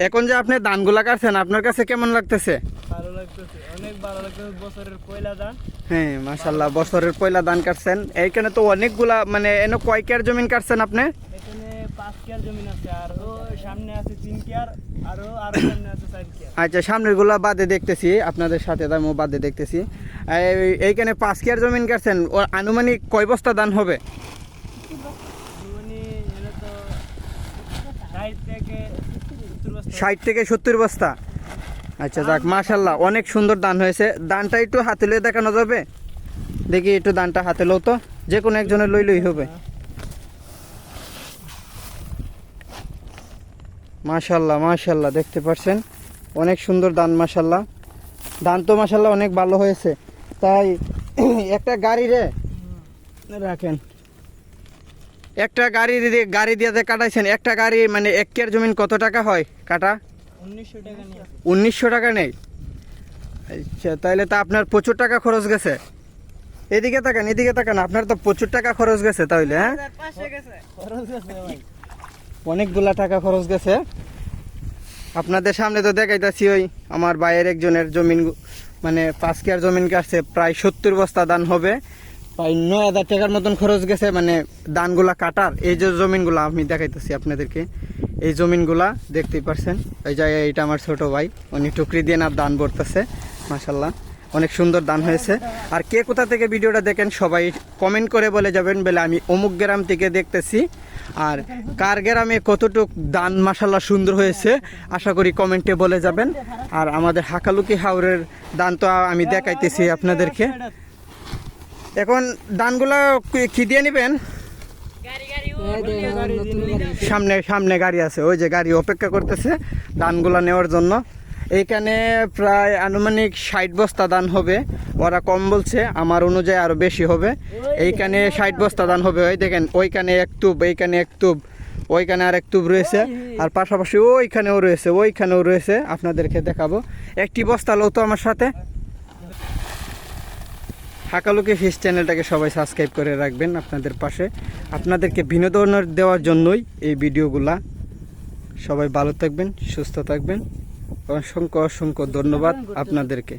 এখন যে আপনি ধানগুলা কাটছেন আপনার কাছে কেমন লাগতেছে? ভালো লাগতেছে অনেক ভালো লাগতেছে বছরের পয়লা দান হ্যাঁ মাশাল্লাহ বছরের পয়লা ধান কাটছেন। এইখানে তো অনেকগুলা মানে এনে কয় কেয়ার জমিন কাটছেন আপনি? এখানে পাঁচ কেয়ার জমিন আছে আর ও সামনে আছে তিন কেয়ার আরও আরও সামনে আছে চার কেয়ার। আচ্ছা সামনেরগুলা বাদে দেখতেছি আপনাদের সাথে আমি বাদে দেখতেছি। এইখানে পাঁচ কেয়ার জমিন কাটছেন আনুমানিক কয় বস্তা দান হবে? মানে এনে তো থেকে ষাট থেকে সত্তর বস্তা। আচ্ছা যাক মাশাল্লাহ অনেক সুন্দর দান হয়েছে। দানটা একটু হাতে লয়ে দেখানো যাবে? দেখি একটু দানটা হাতে লো তো। যে কোনো একজনের লই লই হবে। মাশাল্লাহ মাশাল্লাহ দেখতে পাচ্ছেন অনেক সুন্দর দান মাশাল্লাহ দান তো মাশাল্লাহ অনেক ভালো হয়েছে। তাই একটা গাড়ি রে। রাখেন। একটা গাড়ি গাড়ি দিয়ে কাটাইছেন একটা গাড়ি মানে এক কেয়ার জমিন কত টাকা হয় কাটা? উনিশশো টাকা নেই। আচ্ছা তাহলে তো আপনার প্রচুর টাকা খরচ গেছে। এদিকে তাকান এদিকে তাকান আপনার তো প্রচুর টাকা খরচ গেছে তাহলে হ্যাঁ? খরচ অনেকগুলা টাকা খরচ গেছে। আপনাদের সামনে তো দেখাইতেছি ওই আমার ভাইয়ের একজনের জমিন মানে পাঁচ কেয়ার জমিন কাটছে প্রায় সত্তর বস্তা দান হবে। প্রায় নয় হাজার টাকার মতন খরচ গেছে মানে দানগুলা কাটার। এই যে জমিনগুলা আমি দেখাইতেছি আপনাদেরকে। এই জমিনগুলা দেখতেই পারছেন। এই যে এইটা আমার ছোট ভাই। উনি টুকরি দিয়ে না দান ভরতেছে মাসাল্লাহ অনেক সুন্দর দান হয়েছে। আর কে কোথা থেকে ভিডিওটা দেখেন, সবাই কমেন্ট করে বলে যাবেন বলে আমি অমুক গ্রাম থেকে দেখতেছি। আর কার গ্রামে কতটুক দান মাসাল্লাহ সুন্দর হয়েছে, আশা করি কমেন্টে বলে যাবেন। আর আমাদের হাকালুকি হাওরের দান তো আমি দেখাইতেছি আপনাদেরকে। এখন দানগুলো কি- দিয়ে নেবেন? সামনে সামনে গাড়ি আছে। ওই যে গাড়ি অপেক্ষা করতেছে ধানগুলা নেওয়ার জন্য। এইখানে প্রায় আনুমানিক ষাট বস্তা দান হবে। ওরা কম বলছে, আমার অনুযায়ী আরও বেশি হবে। এইখানে ষাট বস্তা দান হবে। ওই দেখেন, ওইখানে এক তুব এইখানে এক তুব ওইখানে আর এক তুব রয়েছে। আর পাশাপাশি ওইখানেও রয়েছে ওইখানেও রয়েছে। আপনাদেরকে দেখাবো। একটি বস্তা লো তো আমার সাথে। হাকালুকি ফিশ চ্যানেলটাকে সবাই সাবস্ক্রাইব করে রাখবেন আপনাদের পাশে। আপনাদেরকে বিনোদন দেওয়ার জন্যই এই ভিডিওগুলা। সবাই ভালো থাকবেন সুস্থ থাকবেন। অসংখ্য অসংখ্য ধন্যবাদ। আপনাদেরকে।